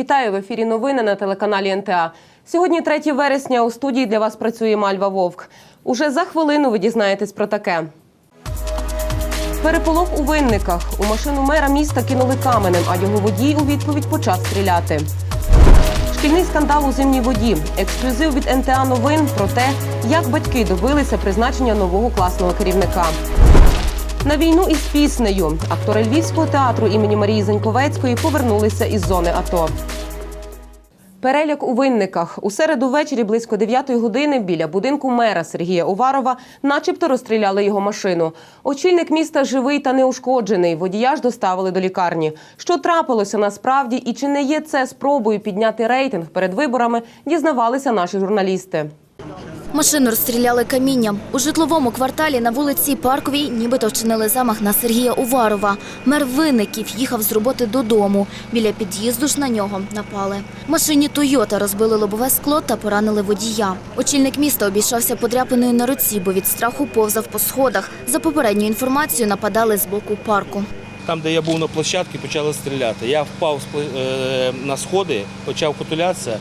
Вітаю в ефірі. Новини на телеканалі НТА. Сьогодні 3 вересня. У студії для вас працює Мальва Вовк. Уже за хвилину ви дізнаєтесь про таке. Переполох у винниках. У машину мера міста кинули каменем, а його водій у відповідь почав стріляти. Шкільний скандал у зимній воді. Ексклюзив від НТА новин про те, як батьки добилися призначення нового класного керівника. На війну із піснею актори Львівського театру імені Марії Заньковецької повернулися із зони АТО. Переляк у винниках у середу ввечері близько 9 години біля будинку мера Сергія Уварова, начебто розстріляли його машину. Очільник міста живий та неушкоджений. Водія ж доставили до лікарні. Що трапилося насправді, і чи не є це спробою підняти рейтинг перед виборами, дізнавалися наші журналісти. Машину розстріляли камінням. У житловому кварталі на вулиці Парковій нібито вчинили замах на Сергія Уварова. Мер винників їхав з роботи додому. Біля під'їзду ж на нього напали. Машині Тойота розбили лобове скло та поранили водія. Очільник міста обійшовся подряпиною на руці, бо від страху повзав по сходах. За попередньою інформацією нападали з боку парку. Там, де я був на площадці, почали стріляти. Я впав е, на сходи, почав потулятися,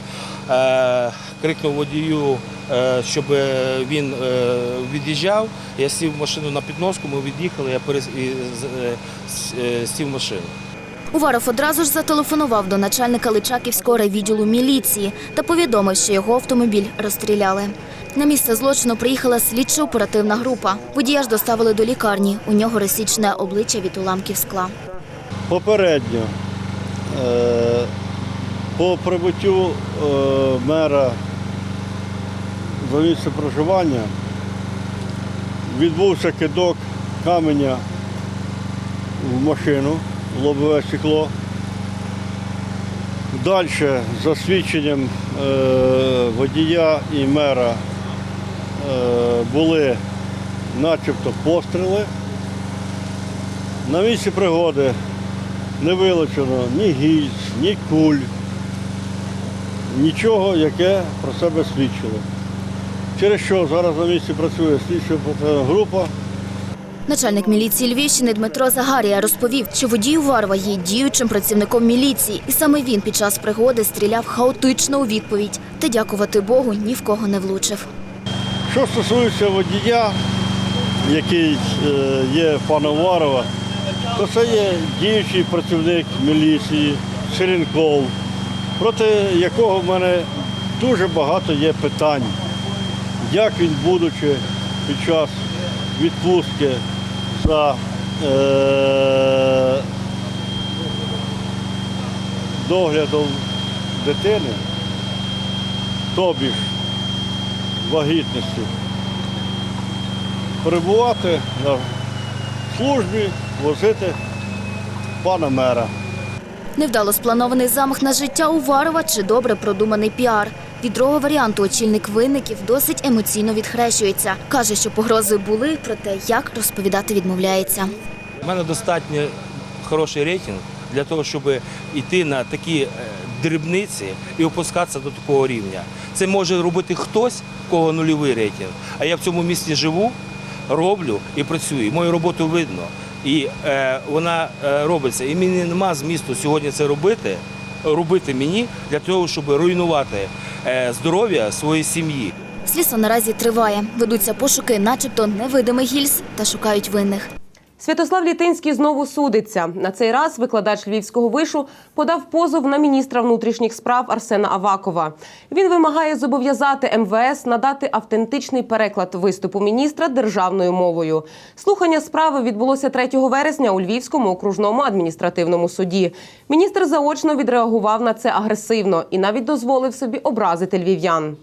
е, крикнув водію, е, щоб він е, від'їжджав. Я сів в машину на підноску, ми від'їхали, я перес... і, е, е, сів в машину. Уваров одразу ж зателефонував до начальника Личаківського райвідділу міліції та повідомив, що його автомобіль розстріляли. На місце злочину приїхала слідчо-оперативна група. Водія ж доставили до лікарні. У нього розсічне обличчя від уламків скла. Попередньо е, по прибуттю е, мера за місце проживання відбувся кидок каменя в машину, лобове стекло. Далі, за свідченням е, водія і мера, е, були начебто постріли. На місці пригоди не вилучено ні гільз, ні куль, нічого, яке про себе свідчило. Через що зараз на місці працює слідча група. Начальник міліції Львівщини Дмитро Загарія розповів, що водій Уварова є діючим працівником міліції, і саме він під час пригоди стріляв хаотично у відповідь. Та дякувати Богу ні в кого не влучив. Що стосується водія, який е, є пана Уварова, то це є діючий працівник міліції Сиренков, проти якого в мене дуже багато є питань. Як він, будучи під час відпустки за е, доглядом дитини, тобі ж вагітності, перебувати на службі, возити пана мера. Невдало спланований замах на життя Уварова чи добре продуманий піар. Від другого варіанту очільник винників досить емоційно відхрещується. Каже, що погрози були, проте як розповідати відмовляється. У мене достатньо хороший рейтинг для того, щоб йти на такі е, дрібниці і опускатися до такого рівня. Це може робити хтось, в кого нульовий рейтинг. А я в цьому місті живу, роблю і працюю. Мою роботу видно. І е, вона е, робиться. І мені нема змісту сьогодні це робити, робити мені для того, щоб руйнувати здоров'я своєї сім'ї. Слідство наразі триває. Ведуться пошуки, начебто невидимих гільз, та шукають винних. Святослав Літинський знову судиться. На цей раз викладач Львівського вишу подав позов на міністра внутрішніх справ Арсена Авакова. Він вимагає зобов'язати МВС надати автентичний переклад виступу міністра державною мовою. Слухання справи відбулося 3 вересня у Львівському окружному адміністративному суді. Міністр заочно відреагував на це агресивно і навіть дозволив собі образити львів'ян.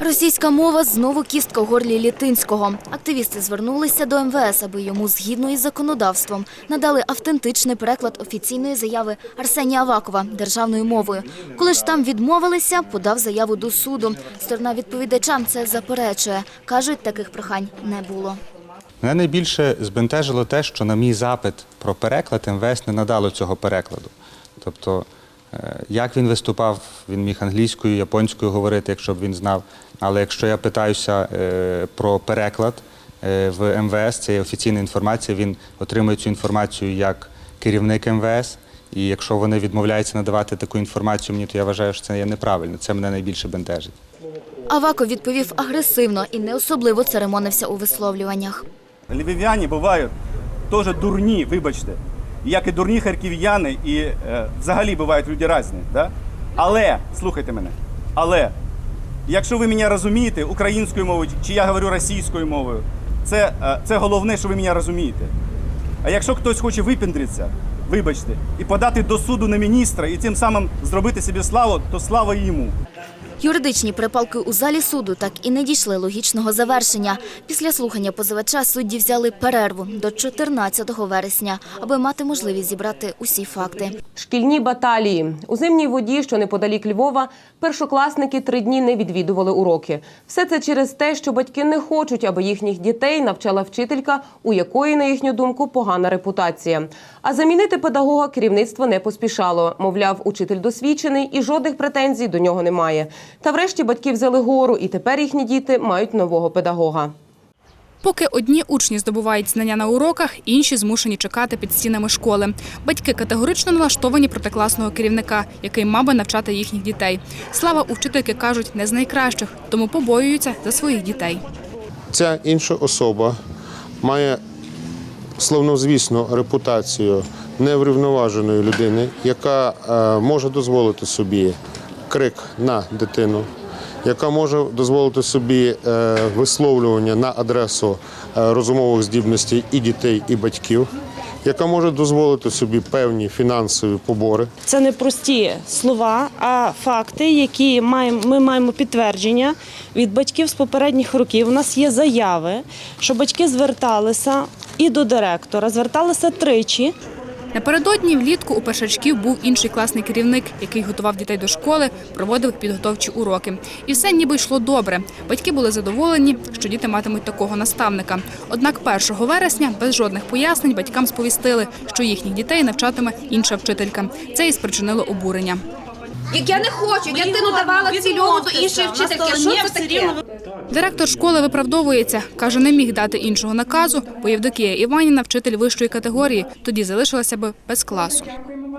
Російська мова знову кістка горлі Літинського. Активісти звернулися до МВС, аби йому згідно із законодавством надали автентичний переклад офіційної заяви Арсенія Авакова державною мовою. Коли ж там відмовилися, подав заяву до суду. Сторона відповідача це заперечує. кажуть, таких прохань не було. Мене найбільше збентежило те, що на мій запит про переклад МВС не надало цього перекладу. Тобто, як він виступав, він міг англійською, японською говорити, якщо б він знав. Але якщо я питаюся е, про переклад е, в МВС, це є офіційна інформація, він отримує цю інформацію як керівник МВС. І якщо вони відмовляються надавати таку інформацію мені, то я вважаю, що це є неправильно. Це мене найбільше бентежить. Аваков відповів агресивно і не особливо церемонився у висловлюваннях. Львів'яні бувають теж дурні, вибачте. Як і дурні харків'яни, і е, взагалі бувають люди різні. Да? Але, слухайте мене, але якщо ви мене розумієте українською мовою, чи я говорю російською мовою, це, е, це головне, що ви мене розумієте. А якщо хтось хоче випіндритися, вибачте, і подати до суду на міністра, і тим самим зробити собі славу, то слава йому. Юридичні перепалки у залі суду так і не дійшли логічного завершення. Після слухання позивача судді взяли перерву до 14 вересня, аби мати можливість зібрати усі факти. Шкільні баталії у зимній воді, що неподалік Львова, першокласники три дні не відвідували уроки. Все це через те, що батьки не хочуть, аби їхніх дітей навчала вчителька, у якої, на їхню думку, погана репутація. А замінити педагога керівництво не поспішало. Мовляв, учитель досвідчений і жодних претензій до нього немає. Та врешті батьки взяли гору, і тепер їхні діти мають нового педагога. Поки одні учні здобувають знання на уроках, інші змушені чекати під стінами школи. Батьки категорично налаштовані проти класного керівника, який мав би навчати їхніх дітей. Слава у вчительки кажуть не з найкращих, тому побоюються за своїх дітей. Ця інша особа має славнозвісну репутацію неврівноваженої людини, яка е, може дозволити собі крик на дитину, яка може дозволити собі е, висловлювання на адресу е, розумових здібностей і дітей, і батьків, яка може дозволити собі певні фінансові побори. Це не прості слова, а факти, які маємо, ми маємо підтвердження від батьків з попередніх років. У нас є заяви, що батьки зверталися і до директора, зверталися тричі. Напередодні влітку у першачків був інший класний керівник, який готував дітей до школи, проводив підготовчі уроки. І все ніби йшло добре. Батьки були задоволені, що діти матимуть такого наставника. Однак 1 вересня без жодних пояснень батькам сповістили, що їхніх дітей навчатиме інша вчителька. Це і спричинило обурення. Як я не хочу, я дитину давала цільову до іншої вчительки. Що це таке? Директор школи виправдовується. Каже, не міг дати іншого наказу, бо Євдокія Іваніна вчитель вищої категорії, тоді залишилася би без класу.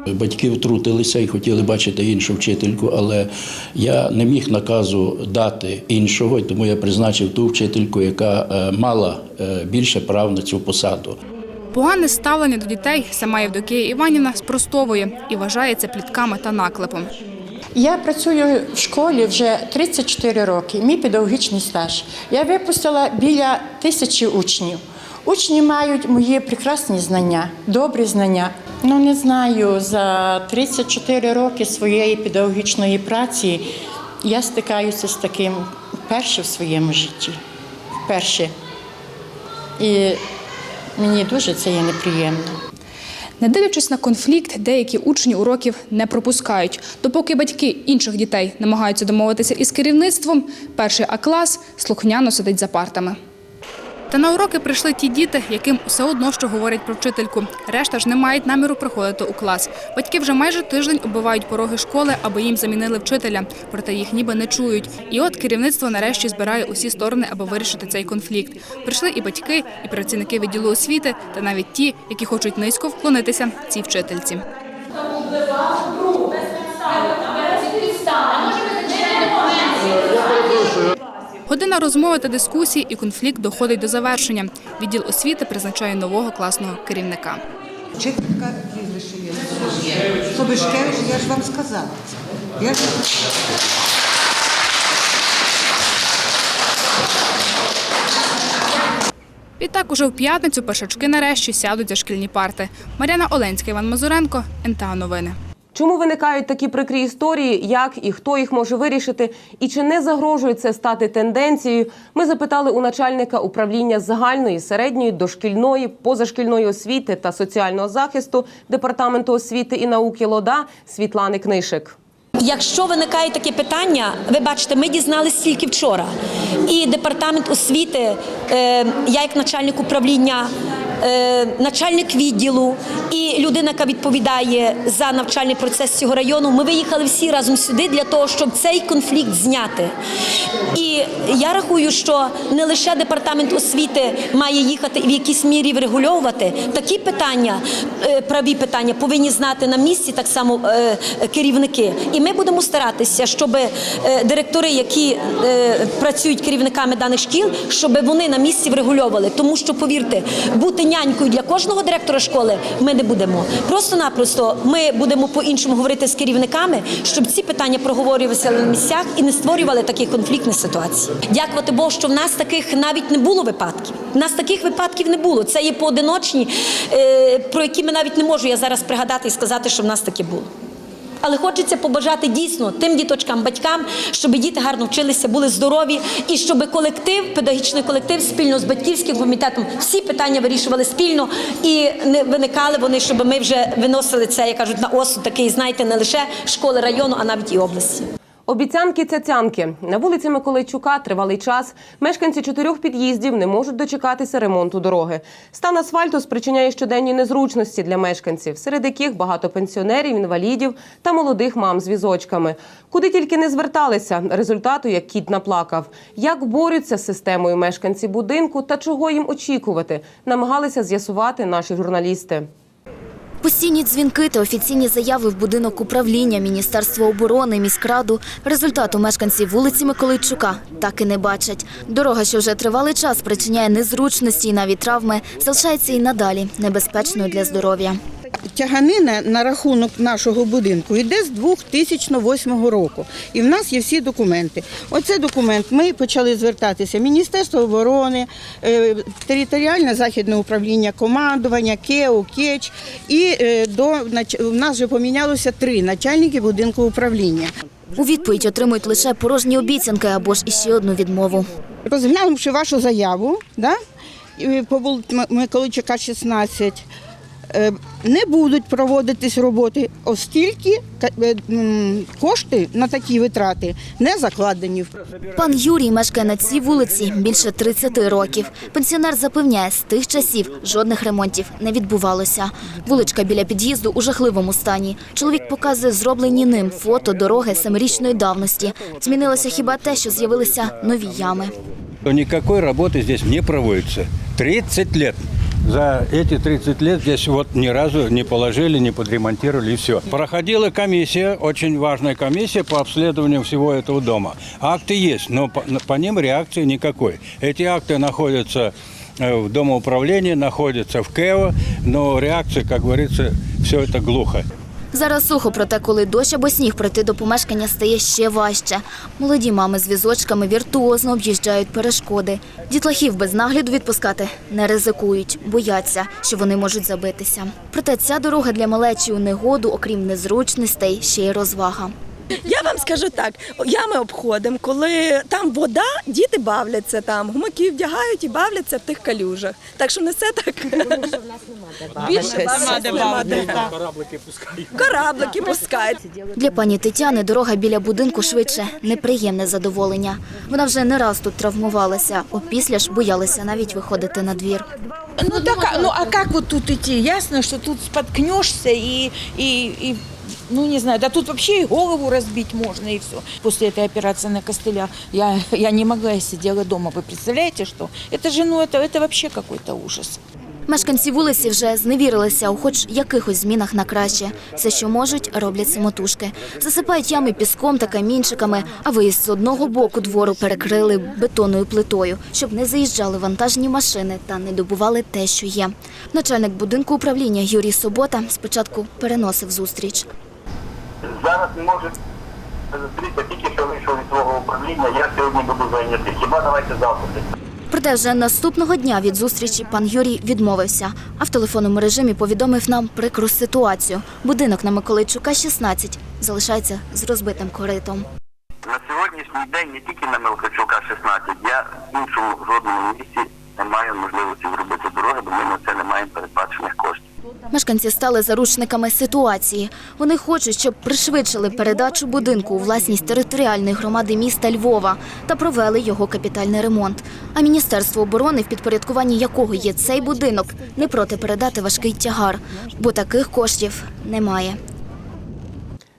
Батьки втрутилися і хотіли бачити іншу вчительку, але я не міг наказу дати іншого, тому я призначив ту вчительку, яка е, мала е, більше прав на цю посаду. Погане ставлення до дітей сама Євдокія Іваніна спростовує і вважає це плітками та наклепом. Я працюю в школі вже 34 роки, мій педагогічний стаж. Я випустила біля тисячі учнів. Учні мають мої прекрасні знання, добрі знання. Ну не знаю, за 34 роки своєї педагогічної праці я стикаюся з таким вперше в своєму житті. Вперше. І мені дуже це є неприємно. Не дивлячись на конфлікт, деякі учні уроків не пропускають. Допоки батьки інших дітей намагаються домовитися із керівництвом, перший А клас слухняно сидить за партами. Та на уроки прийшли ті діти, яким все одно що говорять про вчительку. Решта ж не мають наміру приходити у клас. Батьки вже майже тиждень оббивають пороги школи, аби їм замінили вчителя. Проте їх ніби не чують. І от керівництво нарешті збирає усі сторони, аби вирішити цей конфлікт. Прийшли і батьки, і працівники відділу освіти, та навіть ті, які хочуть низько вклонитися цій вчительці. Година розмови та дискусії і конфлікт доходить до завершення. Відділ освіти призначає нового класного керівника. Вчителька прізвище є. Собишкевич, я ж вам сказала. Я ж... Відтак уже в п'ятницю першачки нарешті сядуть за шкільні парти. Мар'яна Оленська, Іван Мазуренко, НТА Новини. Чому виникають такі прикрі історії, як і хто їх може вирішити, і чи не загрожує це стати тенденцією? Ми запитали у начальника управління загальної, середньої, дошкільної, позашкільної освіти та соціального захисту департаменту освіти і науки ЛОДА Світлани Книшик. Якщо виникає таке питання, ви бачите, ми дізналися тільки вчора. І департамент освіти, е, я як начальник управління начальник відділу і людина, яка відповідає за навчальний процес цього району. Ми виїхали всі разом сюди для того, щоб цей конфлікт зняти. І я рахую, що не лише департамент освіти має їхати і в якійсь мірі врегульовувати такі питання, е, праві питання повинні знати на місці так само е, керівники. І ми будемо старатися, щоб е, директори, які е, працюють керівниками даних шкіл, щоб вони на місці врегульовували. Тому що, повірте, бути нянькою для кожного директора школи ми не будемо. Просто-напросто ми будемо по-іншому говорити з керівниками, щоб ці питання проговорювалися на місцях і не створювали таких конфліктних ситуацій. Дякувати Богу, що в нас таких навіть не було випадків. У нас таких випадків не було. Це є поодиночні, е, про які ми навіть не можу я зараз пригадати і сказати, що в нас таке було. Але хочеться побажати дійсно тим діточкам, батькам, щоб діти гарно вчилися, були здорові, і щоб колектив, педагогічний колектив спільно з батьківським комітетом всі питання вирішували спільно і не виникали вони, щоб ми вже виносили це, як кажуть, на осуд такий, знаєте, не лише школи району, а навіть і області. Обіцянки цяцянки на вулиці Миколайчука тривалий час. Мешканці чотирьох під'їздів не можуть дочекатися ремонту дороги. Стан асфальту спричиняє щоденні незручності для мешканців, серед яких багато пенсіонерів, інвалідів та молодих мам з візочками. Куди тільки не зверталися, результату як кіт наплакав. Як борються з системою мешканці будинку та чого їм очікувати, намагалися з'ясувати наші журналісти. Постійні дзвінки та офіційні заяви в будинок управління Міністерства оборони, міськраду результату мешканці вулиці Миколайчука так і не бачать. Дорога, що вже тривалий час причиняє незручності і навіть травми, залишається і надалі небезпечною для здоров'я. Тяганина на рахунок нашого будинку йде з 2008 року. І в нас є всі документи. Оце документ. Ми почали звертатися Міністерство оборони, е, територіальне західне управління командування, КЕО, КЕЧ. І е, до у нас вже помінялося три начальники будинку управління. У відповідь отримують лише порожні обіцянки або ж іще одну відмову. Розглянувши вашу заяву, да, по вулиці 16, е, не будуть проводитись роботи, оскільки ка- е, кошти на такі витрати не закладені. Пан Юрій мешкає на цій вулиці більше 30 років. Пенсіонер запевняє, з тих часів жодних ремонтів не відбувалося. Вуличка біля під'їзду у жахливому стані. Чоловік показує зроблені ним фото дороги семирічної давності. Змінилося хіба те, що з'явилися нові ями. Никакой работы здесь не проводится. 30 лет. За эти 30 лет здесь вот ни разу не положили, не подремонтировали и все. Проходила комиссия, очень важная комиссия по обследованию всего этого дома. Акты есть, но по, по ним реакции никакой. Эти акты находятся э, в домоуправлении, находятся в КЭО, но реакции, как говорится, все это глухо. Зараз сухо, проте коли дощ або сніг пройти до помешкання стає ще важче. Молоді мами з візочками віртуозно об'їжджають перешкоди. Дітлахів без нагляду відпускати не ризикують, бояться, що вони можуть забитися. Проте ця дорога для малечі у негоду, окрім незручностей, ще й розвага. Я вам скажу так: ями обходимо, коли там вода, діти бавляться там, гумаки вдягають і бавляться в тих калюжах. Так що не все так. Більше нема де бавитися. Кораблики пускають. Кораблики пускають. Для пані Тетяни дорога біля будинку швидше неприємне задоволення. Вона вже не раз тут травмувалася, опісля ж боялася навіть виходити на двір. Ну так, ну а как вот тут идти? Ясно, что тут споткнешься и, и, и ну не знаю, да тут вообще и голову разбить можно и все. После этой операции на костылях я, я не могла, я сидела дома. Вы представляете, что? Это же, ну это, это вообще какой-то ужас. Мешканці вулиці вже зневірилися у хоч якихось змінах на краще. Все, що можуть, роблять самотужки. Засипають ями піском та камінчиками, а виїзд з одного боку двору перекрили бетонною плитою, щоб не заїжджали вантажні машини та не добували те, що є. Начальник будинку управління Юрій Собота спочатку переносив зустріч. Зараз не можу зустрітися, тільки що вийшов від свого управління, я сьогодні буду зайнятий. Хіба давайте завтра. Проте вже наступного дня від зустрічі пан Юрій відмовився, а в телефонному режимі повідомив нам прикру ситуацію. Будинок на Миколайчука, 16, залишається з розбитим коритом. На сьогоднішній день не тільки на Мелкачука 16, я в іншому жодному місці не маю можливості зробити дороги, бо ми на це не маємо передбачених коштів. Мешканці стали заручниками ситуації. Вони хочуть, щоб пришвидшили передачу будинку у власність територіальної громади міста Львова та провели його капітальний ремонт. А Міністерство оборони, в підпорядкуванні якого є цей будинок, не проти передати важкий тягар, бо таких коштів немає.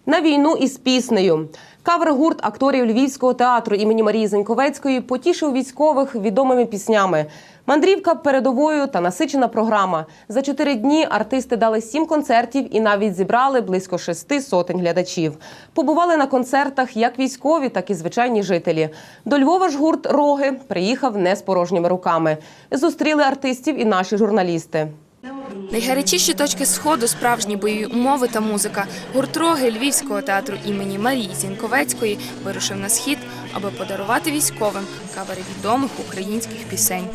На війну із піснею. Кавер-гурт акторів Львівського театру імені Марії Зеньковецької потішив військових відомими піснями. Мандрівка передовою та насичена програма. За чотири дні артисти дали сім концертів і навіть зібрали близько шести сотень глядачів. Побували на концертах як військові, так і звичайні жителі. До Львова ж гурт Роги приїхав не з порожніми руками. Зустріли артистів і наші журналісти. Найгарячіші точки сходу, справжні бойові умови та музика. Гурт «Роги» Львівського театру імені Марії Зінковецької вирушив на схід, аби подарувати військовим кавери відомих українських пісень.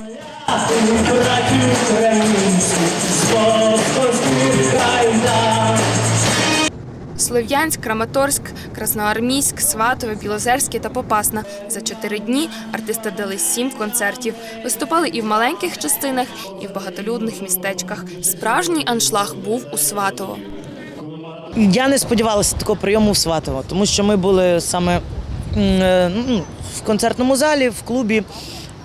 Слов'янськ, Краматорськ, Красноармійськ, Сватове, Білозерське та Попасна. За чотири дні артисти дали сім концертів. Виступали і в маленьких частинах, і в багатолюдних містечках. Справжній аншлаг був у Сватово. Я не сподівалася такого прийому в Сватово, тому що ми були саме е, ну, в концертному залі, в клубі,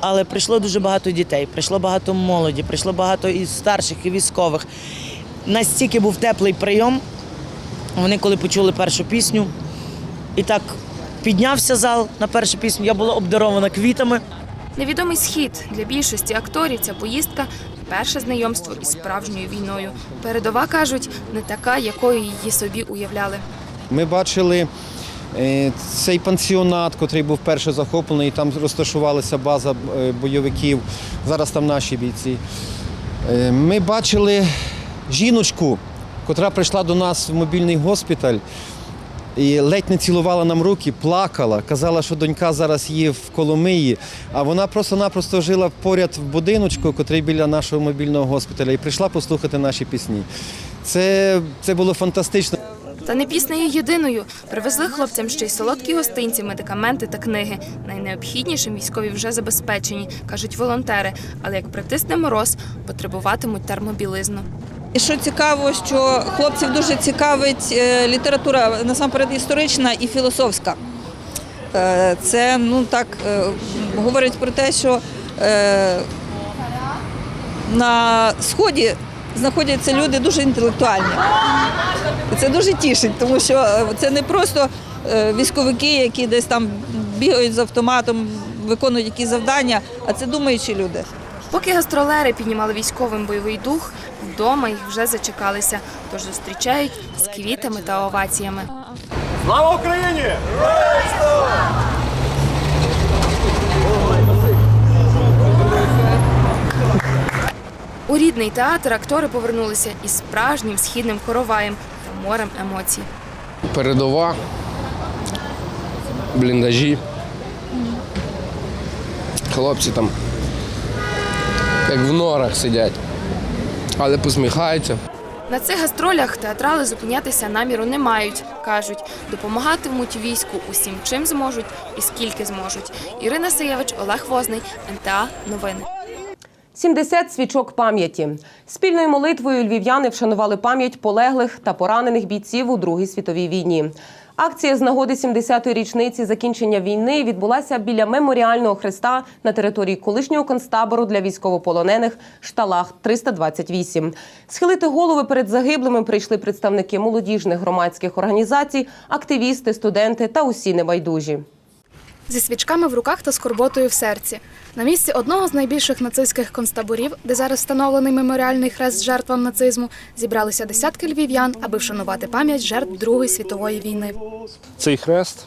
але прийшло дуже багато дітей, прийшло багато молоді, прийшло багато і старших, і військових. Настільки був теплий прийом. Вони коли почули першу пісню, і так піднявся зал на першу пісню. Я була обдарована квітами. Невідомий схід для більшості акторів ця поїздка перше знайомство із справжньою війною. Передова кажуть, не така, якою її собі уявляли. Ми бачили е, цей пансіонат, який був перше захоплений, там розташувалася база е, бойовиків. Зараз там наші бійці. Е, Ми бачили жіночку, котра прийшла до нас в мобільний госпіталь. І ледь не цілувала нам руки, плакала, казала, що донька зараз є в Коломиї, а вона просто-напросто жила поряд в будиночку, котрий біля нашого мобільного госпіталя, і прийшла послухати наші пісні. Це, це було фантастично. Та не піснею єдиною. Привезли хлопцям ще й солодкі гостинці, медикаменти та книги. Найнеобхіднішим військові вже забезпечені, кажуть волонтери. Але як притисне мороз, потребуватимуть термобілизну. І що цікаво, що хлопців дуже цікавить е, література насамперед історична і філософська. Е, Це ну так е, говорить про те, що на сході знаходяться люди дуже інтелектуальні. Це дуже тішить, тому що це не просто військовики, які десь там бігають з автоматом, виконують якісь завдання, а це думаючі люди. Поки гастролери піднімали військовим бойовий дух, вдома їх вже зачекалися, тож зустрічають з квітами та оваціями. Слава Україні! У рідний театр актори повернулися із справжнім східним короваєм та морем емоцій. передова, бліндажі. Хлопці там як в норах сидять, але посміхаються. На цих гастролях театрали зупинятися наміру не мають. Кажуть, допомагатимуть війську усім, чим зможуть і скільки зможуть. Ірина Саєвич, Олег Возний, НТА Новини. 70 свічок пам'яті. Спільною молитвою львів'яни вшанували пам'ять полеглих та поранених бійців у Другій світовій війні. Акція з нагоди 70-ї річниці закінчення війни відбулася біля меморіального хреста на території колишнього концтабору для військовополонених Шталах 328. Схилити голови перед загиблими прийшли представники молодіжних громадських організацій, активісти, студенти та усі небайдужі. Зі свічками в руках та скорботою в серці. На місці одного з найбільших нацистських концтаборів, де зараз встановлений меморіальний хрест жертвам нацизму, зібралися десятки львів'ян, аби вшанувати пам'ять жертв Другої світової війни. Цей хрест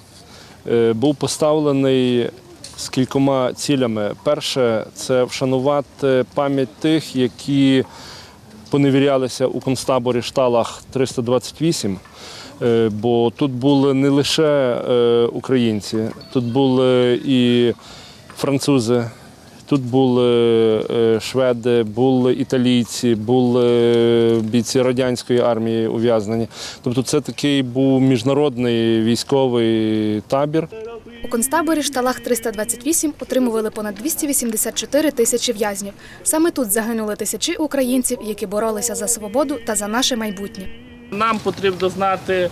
е, був поставлений з кількома цілями. Перше це вшанувати пам'ять тих, які поневірялися у концтаборі шталах 328. Е, Бо тут були не лише е, українці, тут були і французи, тут були е, шведи, були італійці, були бійці радянської армії ув'язнені. Тобто це такий був міжнародний військовий табір. У концтаборі шталах 328 отримували понад 284 тисячі в'язнів. Саме тут загинули тисячі українців, які боролися за свободу та за наше майбутнє. Нам потрібно знати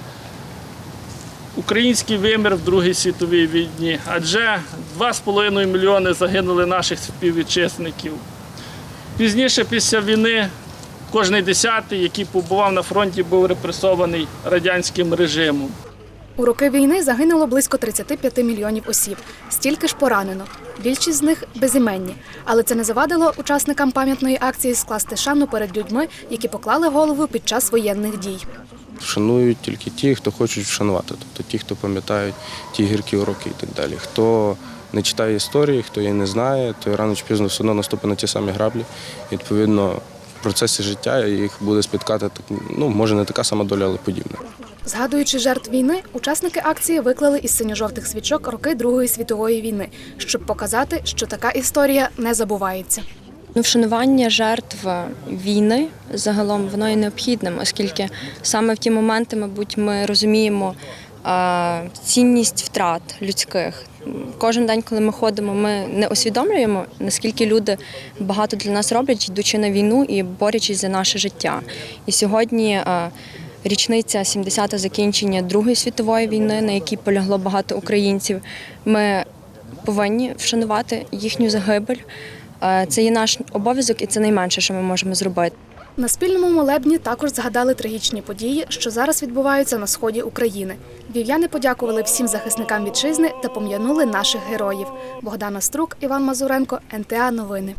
український вимір в Другій світовій війні, адже 2,5 мільйони загинули наших співвітчизників. Пізніше, після війни, кожний десятий, який побував на фронті, був репресований радянським режимом. У роки війни загинуло близько 35 мільйонів осіб. Стільки ж поранено. Більшість з них безіменні. Але це не завадило учасникам пам'ятної акції скласти шану перед людьми, які поклали голову під час воєнних дій. Вшанують тільки ті, хто хочуть вшанувати, тобто ті, хто пам'ятають ті гіркі уроки і так далі. Хто не читає історії, хто її не знає, то рано чи пізно все одно наступить на ті самі граблі. І, відповідно, в процесі життя їх буде спіткати ну, може не така сама доля, але подібна. Згадуючи жертв війни, учасники акції виклали із синьо-жовтих свічок роки Другої світової війни, щоб показати, що така історія не забувається. Ну, вшанування жертв війни загалом воно є необхідним, оскільки саме в ті моменти, мабуть, ми розуміємо цінність втрат людських. Кожен день, коли ми ходимо, ми не усвідомлюємо, наскільки люди багато для нас роблять, йдучи на війну і борючись за наше життя. І сьогодні річниця 70-те закінчення Другої світової війни, на якій полягло багато українців. Ми повинні вшанувати їхню загибель. Е, Це є наш обов'язок, і це найменше, що ми можемо зробити. На спільному молебні також згадали трагічні події, що зараз відбуваються на сході України. Вів'яни подякували всім захисникам вітчизни та пом'янули наших героїв. Богдана Струк, Іван Мазуренко, НТА Новини.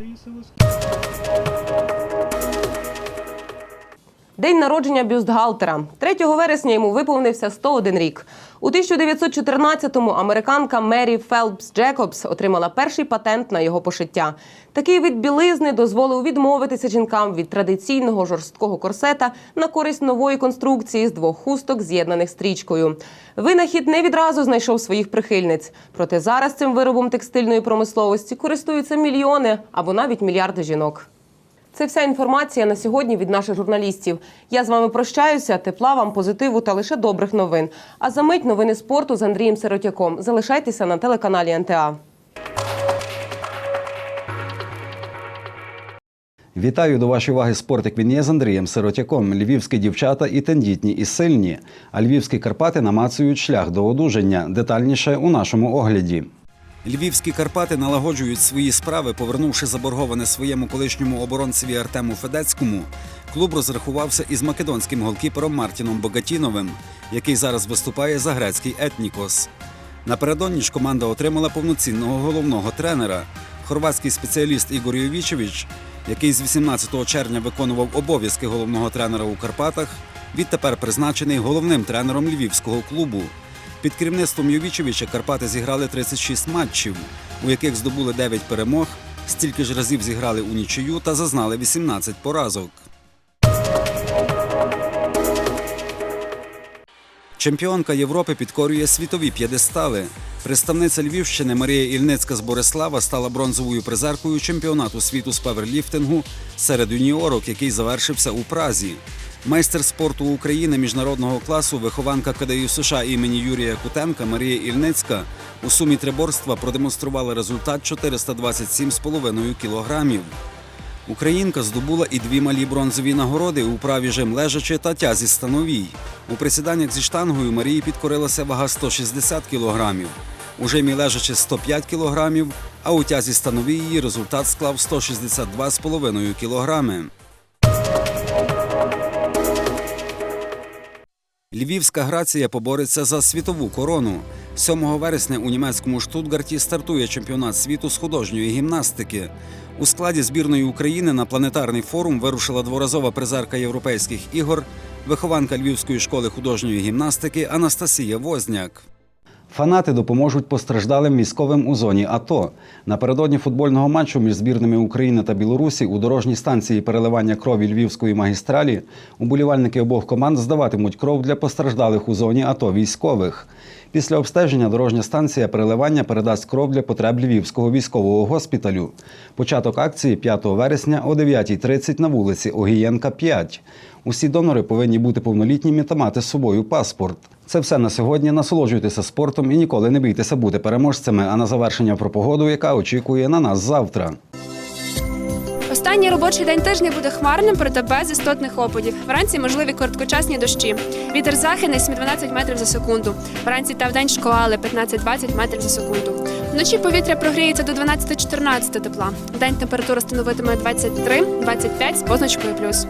День народження бюстгальтера. 3 вересня йому виповнився 101 рік. У 1914-му американка Мері Фелпс Джекобс отримала перший патент на його пошиття. Такий вид білизни дозволив відмовитися жінкам від традиційного жорсткого корсета на користь нової конструкції з двох хусток, з'єднаних стрічкою. Винахід не відразу знайшов своїх прихильниць. Проте зараз цим виробом текстильної промисловості користуються мільйони або навіть мільярди жінок. Це вся інформація на сьогодні від наших журналістів. Я з вами прощаюся. Тепла вам, позитиву та лише добрих новин. А за мить новини спорту з Андрієм Сиротяком. Залишайтеся на телеканалі НТА. Вітаю до вашої уваги спортик він є з Андрієм Сиротяком. Львівські дівчата і тендітні, і сильні. А львівські Карпати намацують шлях до одужання. Детальніше у нашому огляді. Львівські Карпати налагоджують свої справи, повернувши заборговане своєму колишньому оборонцеві Артему Федецькому. Клуб розрахувався із македонським голкіпером Мартіном Богатіновим, який зараз виступає за грецький етнікос. Напередодні ж команда отримала повноцінного головного тренера. Хорватський спеціаліст Ігор Йовічевич, який з 18 червня виконував обов'язки головного тренера у Карпатах, відтепер призначений головним тренером львівського клубу. Під керівництвом Йовічевича Карпати зіграли 36 матчів, у яких здобули 9 перемог, стільки ж разів зіграли у нічию та зазнали 18 поразок. Чемпіонка Європи підкорює світові п'єдестали. Представниця Львівщини Марія Ільницька з Борислава стала бронзовою призеркою чемпіонату світу з паверліфтингу серед юніорок, який завершився у Празі. Майстер спорту України міжнародного класу, вихованка КДЮ США імені Юрія Кутенка Марія Ільницька у сумі триборства продемонструвала результат 427,5 кілограмів. Українка здобула і дві малі бронзові нагороди у праві жим лежачи та тязі становій. У присіданнях зі штангою Марії підкорилася вага 160 кілограмів. У жимі лежачи 105 кілограмів, а у тязі становій її результат склав 162,5 кілограми. Львівська грація побореться за світову корону. 7 вересня у німецькому Штутгарті стартує чемпіонат світу з художньої гімнастики. У складі збірної України на планетарний форум вирушила дворазова призерка європейських ігор, вихованка Львівської школи художньої гімнастики Анастасія Возняк. Фанати допоможуть постраждалим військовим у зоні АТО. Напередодні футбольного матчу між збірними України та Білорусі у дорожній станції переливання крові Львівської магістралі уболівальники обох команд здаватимуть кров для постраждалих у зоні АТО військових. Після обстеження дорожня станція переливання передасть кров для потреб Львівського військового госпіталю. Початок акції 5 вересня о 9.30 на вулиці Огієнка, 5. Усі донори повинні бути повнолітніми та мати з собою паспорт. Це все на сьогодні. Насолоджуйтеся спортом і ніколи не бійтеся бути переможцями. А на завершення про погоду, яка очікує на нас завтра. Останній робочий день тижня буде хмарним, проте без істотних опадів. Вранці можливі короткочасні дощі. Вітер західний 7-12 метрів за секунду. Вранці та вдень шкоали 15-20 метрів за секунду. Вночі повітря прогріється до 12-14 тепла. Вдень температура становитиме 23-25 з позначкою плюс.